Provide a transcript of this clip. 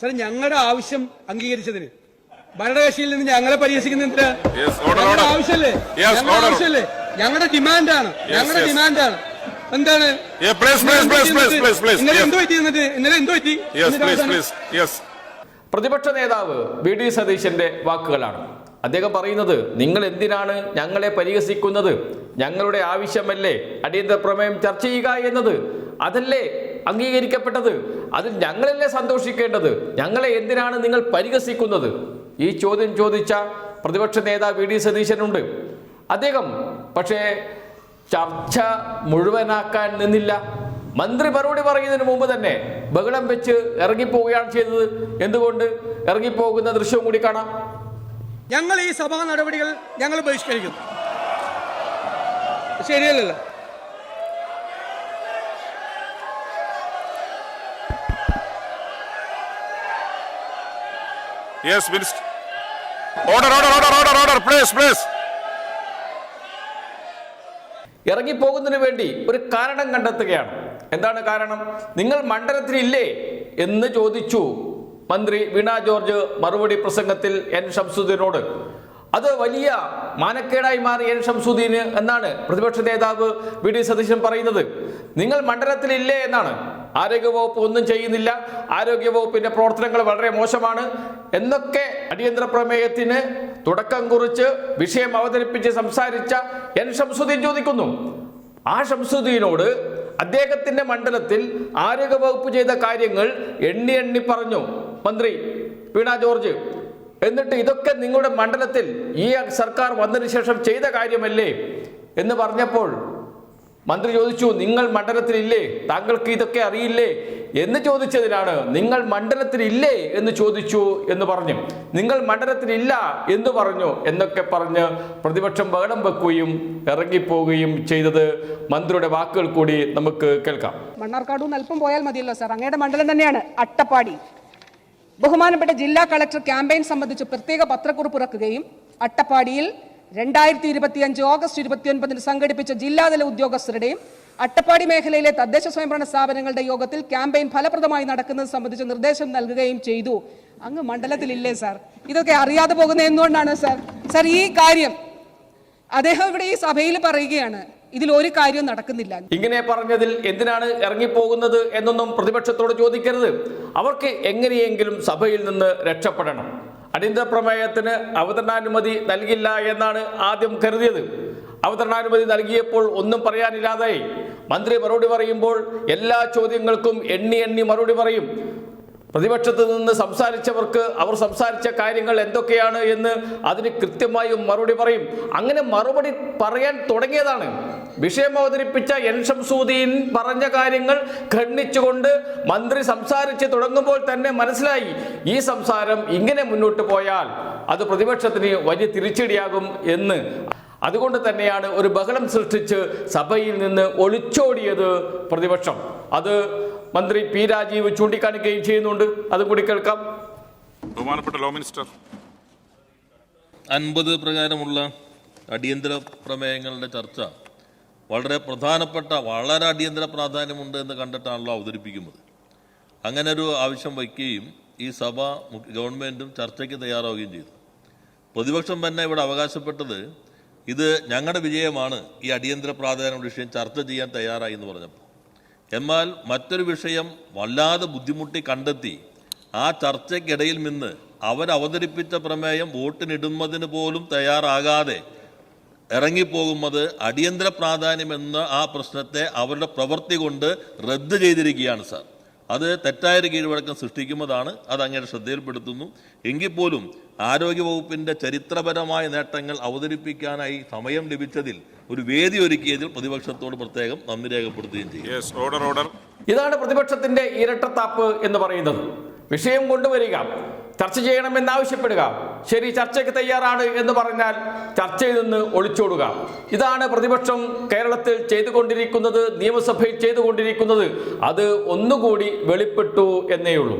Sir ഞങ്ങളുടെ ആവശ്യം അംഗീകരിച്ചതിന്. ഭരണകക്ഷിയിൽ നിന്ന് ഞങ്ങളെ പരിഹസിക്കുന്നതിന് ഞങ്ങളുടെ. ആവശ്യമല്ലേ ഞങ്ങളുടെ. ആവശ്യമല്ലേ ഞങ്ങളുടെ ഡിമാൻഡാണ്. ഞങ്ങളുടെ. ഡിമാൻഡാണ്. എന്താണ്? Yeah, please, please, please, please, please, please. ഇന്നലെ Yes. എന്ത് പറ്റി ഇന്നലെ എന്ത് പറ്റി? യെസ് പ്ലീസ് പ്ലീസ് യെസ് പ്രതിപക്ഷ നേതാവ് വി ഡി സതീശന്റെ വാക്കുകളാണ്. അദ്ദേഹം പറയുന്നത് നിങ്ങൾ എന്തിനാണ് ഞങ്ങളെ പരിഹസിക്കുന്നത്? ഞങ്ങളുടെ ആവശ്യമല്ലേ അടിയന്തര പ്രമേയം ചർച്ച ചെയ്യുക എന്നത്? അതല്ലേ അംഗീകരിക്കപ്പെട്ടത്? അതിൽ ഞങ്ങളല്ലേ സന്തോഷിക്കേണ്ടത്? ഞങ്ങളെ എന്തിനാണ് നിങ്ങൾ പരിഹസിക്കുന്നത്? ഈ ചോദ്യം ചോദിച്ച പ്രതിപക്ഷ നേതാവ് വി ഡി സതീശനുണ്ട്. അദ്ദേഹം പക്ഷേ ചർച്ച മുഴുവനാക്കാൻ നിന്നില്ല. മന്ത്രി മറുപടി പറയുന്നതിന് മുമ്പ് തന്നെ ബഹളം വെച്ച് ഇറങ്ങിപ്പോവുകയാണ് ചെയ്തത്. എന്തുകൊണ്ട്? ഇറങ്ങിപ്പോകുന്ന ദൃശ്യവും കൂടി കാണാം. ഞങ്ങൾ ഈ സഭാ നടപടികൾ ഞങ്ങൾ ബഹിഷ്കരിക്കുന്നു. ശരിയല്ലല്ലോ? Yes minister order order order order order please please ഇറങ്ങിപ്പോകുന്നതിന് വേണ്ടി ഒരു കാരണം കണ്ടെത്തുകയാണ്. എന്താണ് കാരണം? നിങ്ങൾ മണ്ഡലത്തിലില്ലേ എന്ന് ചോദിച്ചു മന്ത്രി വീണ ജോർജ് മറുപടി പ്രസംഗത്തിൽ എൻ ഷംസുദ്ദീനോട് അത് വലിയ മാനക്കേടായി മാറി എൻ ഷംസുദ്ദീന് എന്നാണ് പ്രതിപക്ഷ നേതാവ് വി ഡി സതീശൻ പറയുന്നത്. നിങ്ങൾ മണ്ഡലത്തിലില്ലേ എന്നാണ്. ആരോഗ്യവകുപ്പ് ഒന്നും ചെയ്യുന്നില്ല. ആരോഗ്യവകുപ്പിന്റെ പ്രവർത്തനങ്ങൾ വളരെ മോശമാണ്. എന്നൊക്കെ അടിയന്തര പ്രമേയത്തിന് തുടക്കം കുറിച്ച് വിഷയം അവതരിപ്പിച്ച് സംസാരിച്ച എൻ ഷംസുദ്ദീൻ ചോദിക്കുന്നു. ആ ഷംസുദ്ദീനോട് അദ്ദേഹത്തിന്റെ മണ്ഡലത്തിൽ ആരോഗ്യവകുപ്പ് ചെയ്ത കാര്യങ്ങൾ എണ്ണി എണ്ണി പറഞ്ഞു. മന്ത്രി വീണ ജോർജ് എന്നിട്ട് ഇതൊക്കെ നിങ്ങളുടെ മണ്ഡലത്തിൽ ഈ സർക്കാർ വന്നതിന് ശേഷം ചെയ്ത കാര്യമല്ലേ എന്ന് പറഞ്ഞപ്പോൾ മന്ത്രി ചോദിച്ചു നിങ്ങൾ മണ്ഡലത്തിലില്ലേ? താങ്കൾക്ക് ഇതൊക്കെ അറിയില്ലേ? എന്ന് ചോദിച്ചതിനാണ് നിങ്ങൾ മണ്ഡലത്തിലില്ലേ? എന്ന് ചോദിച്ചു എന്ന് പറഞ്ഞു. നിങ്ങൾ മണ്ഡലത്തിലില്ല എന്ന് പറഞ്ഞു എന്നൊക്കെ പറഞ്ഞ് പ്രതിപക്ഷം ബഹളം വെക്കുകയും ഇറങ്ങിപ്പോവുകയും ചെയ്തത് മന്ത്രിയുടെ വാക്കുകൾ കൂടി നമുക്ക് കേൾക്കാം. മണ്ണാർക്കാട് അല്പം പോയാൽ മതിയല്ലോ സാർ. അങ്ങയുടെ മണ്ഡലം തന്നെയാണ് അട്ടപ്പാടി. ബഹുമാനപ്പെട്ട ജില്ലാ കളക്ടർ ക്യാമ്പയിൻ സംബന്ധിച്ച് പ്രത്യേക പത്രക്കുറിപ്പ് ഇറക്കുകയും അട്ടപ്പാടിയിൽ രണ്ടായിരത്തി ഇരുപത്തിയഞ്ച് ഓഗസ്റ്റ് ഇരുപത്തിയൊൻപതിന് സംഘടിപ്പിച്ച ജില്ലാതല ഉദ്യോഗസ്ഥരുടെയും അട്ടപ്പാടി മേഖലയിലെ തദ്ദേശ സ്വയംഭരണ സ്ഥാപനങ്ങളുടെ യോഗത്തിൽ ക്യാമ്പയിൻ ഫലപ്രദമായി നടക്കുന്നത് സംബന്ധിച്ച് നിർദ്ദേശം നൽകുകയും ചെയ്തു. അങ്ങ് മണ്ഡലത്തിലില്ലേ സാർ? ഇതൊക്കെ അറിയാതെ പോകുന്ന എന്തുകൊണ്ടാണ് സാർ? സാർ ഈ കാര്യം അദ്ദേഹം ഇവിടെ ഈ സഭയിൽ പറയുകയാണ്. ഇതിൽ ഒരു കാര്യവും നടക്കുന്നില്ല. ഇങ്ങനെ പറഞ്ഞതിൽ എന്തിനാണ് ഇറങ്ങിപ്പോകുന്നത് എന്നൊന്നും പ്രതിപക്ഷത്തോട് ചോദിക്കരുത്. അവർക്ക് എങ്ങനെയെങ്കിലും സഭയിൽ നിന്ന് രക്ഷപ്പെടണം. അടിയന്തര പ്രമേയത്തിന് അവതരണാനുമതി നൽകില്ല എന്നാണ് ആദ്യം കരുതിയത്. അവതരണാനുമതി നൽകിയപ്പോൾ ഒന്നും പറയാനില്ലാതെ മന്ത്രി മറുപടി പറയുമ്പോൾ എല്ലാ ചോദ്യങ്ങൾക്കും എണ്ണി എണ്ണി മറുപടി പറയും. പ്രതിപക്ഷത്ത് നിന്ന് സംസാരിച്ചവർക്ക് അവർ സംസാരിച്ച കാര്യങ്ങൾ എന്തൊക്കെയാണ് എന്ന് അതിന് കൃത്യമായും മറുപടി പറയും. അങ്ങനെ മറുപടി പറയാൻ തുടങ്ങിയതാണ്. വിഷയം അവതരിപ്പിച്ച എൻ ഷംസൂദ്ദീൻ പറഞ്ഞ കാര്യങ്ങൾ ഖണ്ഡിച്ചുകൊണ്ട് മന്ത്രി സംസാരിച്ച് തുടങ്ങുമ്പോൾ തന്നെ മനസ്സിലായി. ഈ സംസാരം ഇങ്ങനെ മുന്നോട്ട് പോയാൽ അത് പ്രതിപക്ഷത്തിന് വലിയ തിരിച്ചടിയാകും എന്ന്. അതുകൊണ്ട് തന്നെയാണ് ഒരു ബഹളം സൃഷ്ടിച്ച് സഭയിൽ നിന്ന് ഒളിച്ചോടിയത് പ്രതിപക്ഷം. അത് മന്ത്രി പി രാജീവ് ചൂണ്ടിക്കാണിക്കുകയും ചെയ്യുന്നുണ്ട്. അതും കൂടി കേൾക്കാം. ബഹുമാനപ്പെട്ട ലോ മിനിസ്റ്റർ. അൻപത് പ്രകാരമുള്ള അടിയന്തര പ്രമേയങ്ങളുടെ ചർച്ച വളരെ പ്രധാനപ്പെട്ട വളരെ അടിയന്തര പ്രാധാന്യമുണ്ട് എന്ന് കണ്ടിട്ടാണല്ലോ അവതരിപ്പിക്കുന്നത്. അങ്ങനെ ഒരു ആവശ്യം വയ്ക്കുകയും ഈ സഭ ഗവൺമെന്റും ചർച്ചയ്ക്ക് തയ്യാറാവുകയും ചെയ്തു. പ്രതിപക്ഷം തന്നെ ഇവിടെ അവകാശപ്പെട്ടത് ഇത് ഞങ്ങളുടെ വിജയമാണ് ഈ അടിയന്തര പ്രാധാന്യ വിഷയം ചർച്ച ചെയ്യാൻ തയ്യാറായി എന്ന് പറഞ്ഞപ്പോൾ. എന്നാൽ മറ്റൊരു വിഷയം വല്ലാതെ ബുദ്ധിമുട്ടി കണ്ടെത്തി ആ ചർച്ചയ്ക്കിടയിൽ നിന്ന് അവരവതരിപ്പിച്ച പ്രമേയം വോട്ടിനിടുന്നതിന് പോലും തയ്യാറാകാതെ ഇറങ്ങിപ്പോകുന്നത് അടിയന്തര പ്രാധാന്യമെന്ന ആ പ്രശ്നത്തെ അവരുടെ പ്രവൃത്തി കൊണ്ട് റദ്ദ് ചെയ്തിരിക്കുകയാണ് സാർ. അത് തെറ്റായൊരു കീഴ്വഴക്കം സൃഷ്ടിക്കുന്നതാണ്. അത് അങ്ങയുടെ ശ്രദ്ധയിൽപ്പെടുത്തുന്നു. എങ്കിൽ പോലും ആരോഗ്യവകുപ്പിന്റെ ചരിത്രപരമായ നേട്ടങ്ങൾ അവതരിപ്പിക്കാനായി സമയം ലഭിച്ചതിൽ ഒരു വേദി ഒരുക്കിയതിൽ പ്രതിപക്ഷത്തോട് പ്രത്യേകം നന്ദി രേഖപ്പെടുത്തുകയും ചെയ്യും. യെസ് ഓർഡർ ഓർഡർ ഇതാണ് പ്രതിപക്ഷത്തിന്റെ ഇരട്ടത്താപ്പ് എന്ന് പറയുന്നത്. വിഷയം കൊണ്ടുവരിക. ചർച്ച ചെയ്യണമെന്ന് ആവശ്യപ്പെടുക. ശരി ചർച്ചയ്ക്ക് തയ്യാറാണ് എന്ന് പറഞ്ഞാൽ ചർച്ചയിൽ നിന്ന് ഒളിച്ചോടുക. ഇതാണ് പ്രതിപക്ഷം കേരളത്തിൽ ചെയ്തുകൊണ്ടിരിക്കുന്നത് നിയമസഭയിൽ ചെയ്തുകൊണ്ടിരിക്കുന്നത്. അത് ഒന്നുകൂടി വെളിപ്പെട്ടു എന്നേ ഉള്ളൂ.